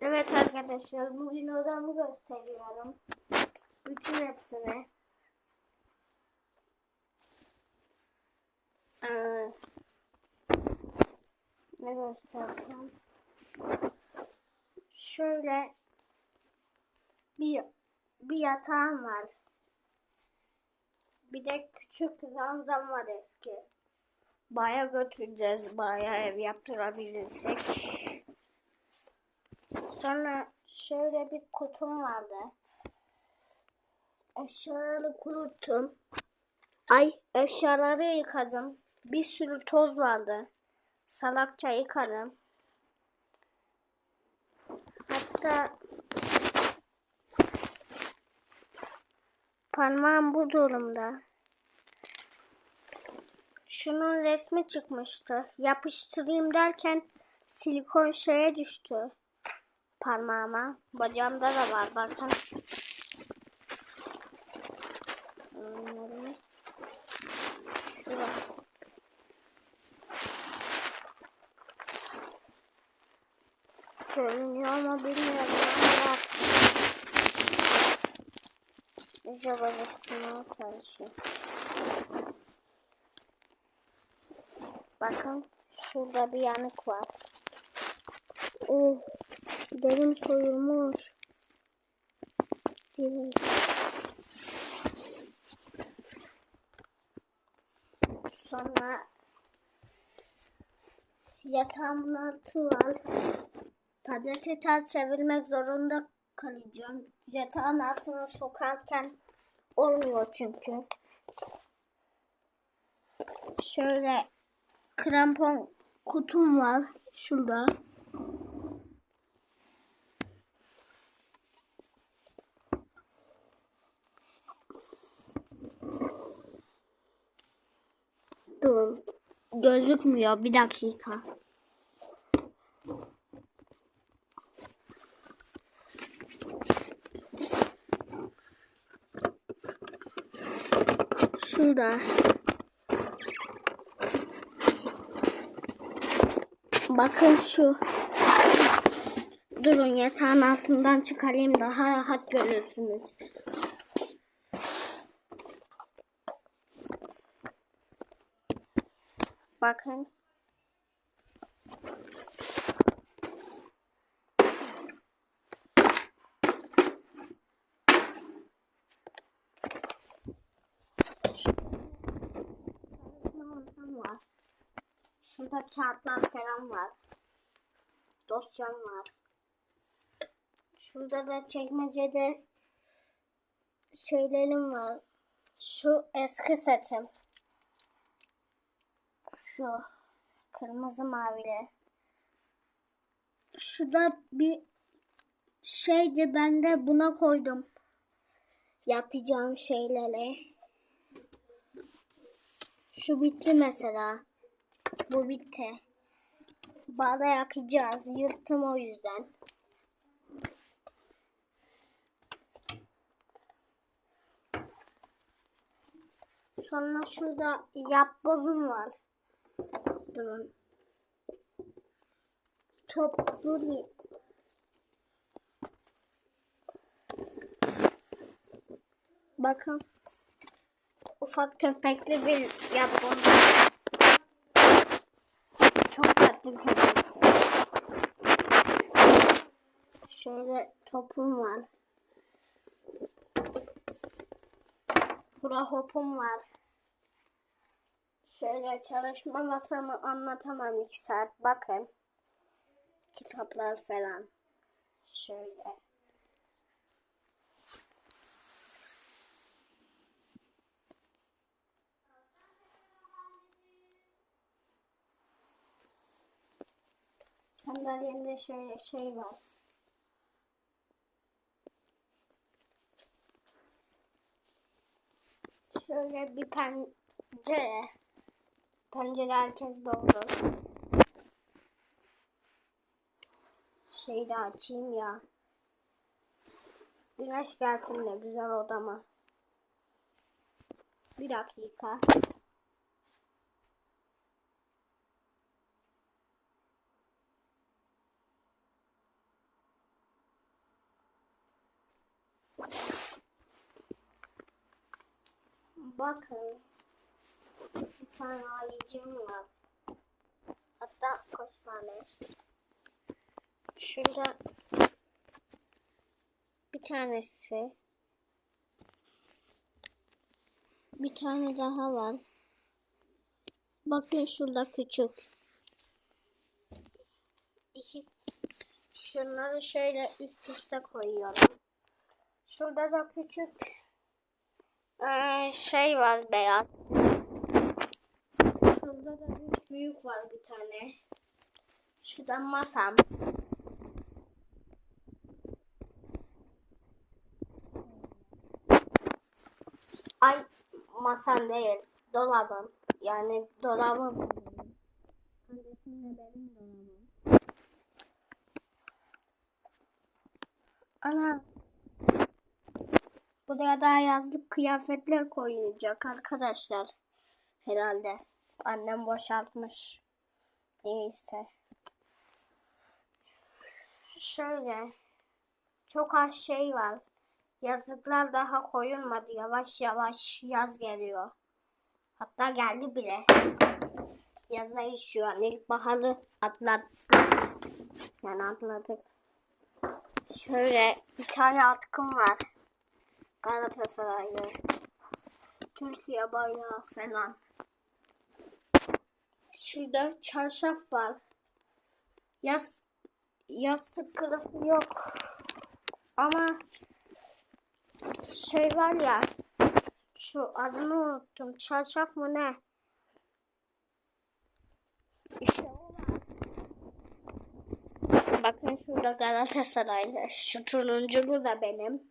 Evet arkadaşlar bugün odamı gösteriyorum. Bütün hepsini. Ee, ne göstersem. Şöyle bir bir yatağım var. Bir de küçük zanzam var eski. Baya götüreceğiz. Baya ev yaptırabilirsek. Sonra şöyle bir kutum vardı. Eşyaları kuruttum. Ay eşyaları yıkadım. Bir sürü toz vardı. Salakça yıkadım. Hatta parmağım bu durumda. Şunun resmi çıkmıştı. Yapıştırayım derken silikon şeye düştü parmağıma. Bacağımda da var bakın. Görünüyor ama bilmiyorum ama var. İyice bacaklarına çalışıyor. Bakın şurada bir yanık var. Oh. Derim soyulmuş. Direkt. Sonra yatağımın altı var. Tableti ters çevirmek zorunda kalacağım. Yatağın altına sokarken olmuyor çünkü. Şöyle krampon kutum var şurada. Durun. Gözükmüyor. Bir dakika. Şurada. Bakın şu. Durun yatağın altından çıkarayım daha rahat görürsünüz. Bakın. var. Kağıtlar falan var. Dosyam var. Şurada da çekmecede şeylerim var. Şu eski setim. Şu kırmızı mavili. Şurada bir şeydi ben de buna koydum. Yapacağım şeyleri. Şu bitti mesela. Bu bitti. Bağda yakacağız. Yırttım o yüzden. Sonra şurada yapbozum var. Durun. Top dur. Bakın. Ufak köpekli bir yapboz. Çok tatlı köpek. Şöyle topum var. Burada hopum var. Şöyle çalışma masamı anlatamam iki saat. Bakın. Kitaplar falan. Şöyle. Sandalyemde şöyle şey var. Şöyle bir pencere. Pencere herkes doldu. Şeyi de açayım ya. Güneş gelsin ne güzel odama. Bir dakika. Bakın. Tane ayıcım var. Hatta kaç tane. Şurada bir tanesi. Bir tane daha var. Bakın şurada küçük. İki şunları şöyle üst üste koyuyorum. Şurada da küçük şey var beyaz. Şurada da büyük, büyük var bir tane. Şurada masam. Ay masam değil. Dolabım. Yani dolabım. De benim dolabım. Ana. Buraya daha yazlık kıyafetler koyulacak arkadaşlar. Herhalde. Annem boşaltmış. Neyse. Şöyle. Çok az şey var. Yazlıklar daha koyulmadı. Yavaş yavaş yaz geliyor. Hatta geldi bile. Yazdayız şu an. İlkbaharı atlattık. Yani atladık. Şöyle bir tane atkım var. Galatasaraylı. Türkiye bayrağı falan. Şurada çarşaf var. Yas yastık kılıfı yok. Ama şey var ya şu adını unuttum. Çarşaf mı ne? İşte. Bakın şurada Galatasaraylı. Şu turunculu da benim.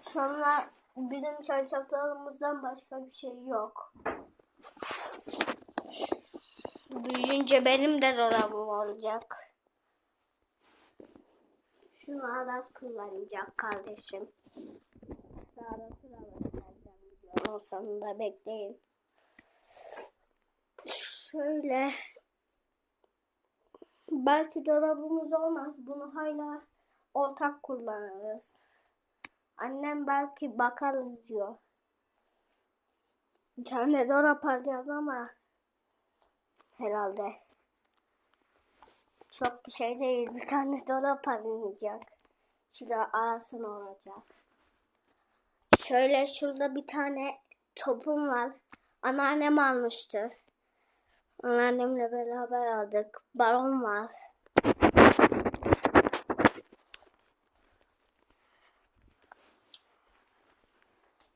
Sonra bizim çarşaflarımızdan başka bir şey yok. Büyüyünce benim de dolabım olacak. Şunu Aras kullanacak kardeşim. Aras'ı da göstereceğim videonun sonunda bekleyin. Şöyle belki dolabımız olmaz. Bunu hala ortak kullanırız. Annem belki bakarız diyor. Bir tane dolap alacağız ama herhalde çok bir şey değil. Bir tane dolap alınacak. Şurada arasın olacak. Şöyle şurada bir tane topum var. Anneannem almıştı. Anneannemle beraber aldık. Balon var.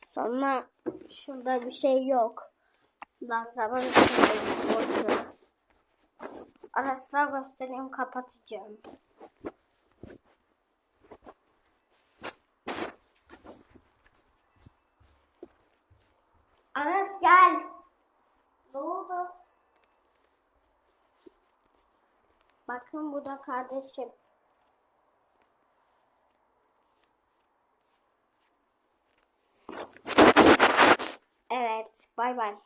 Sonra şurada bir şey yok. Ben zaman içinde boşu. Arasına göstereyim kapatacağım. Aras gel. Ne oldu? Bakın bu da kardeşim. Evet, bay bay.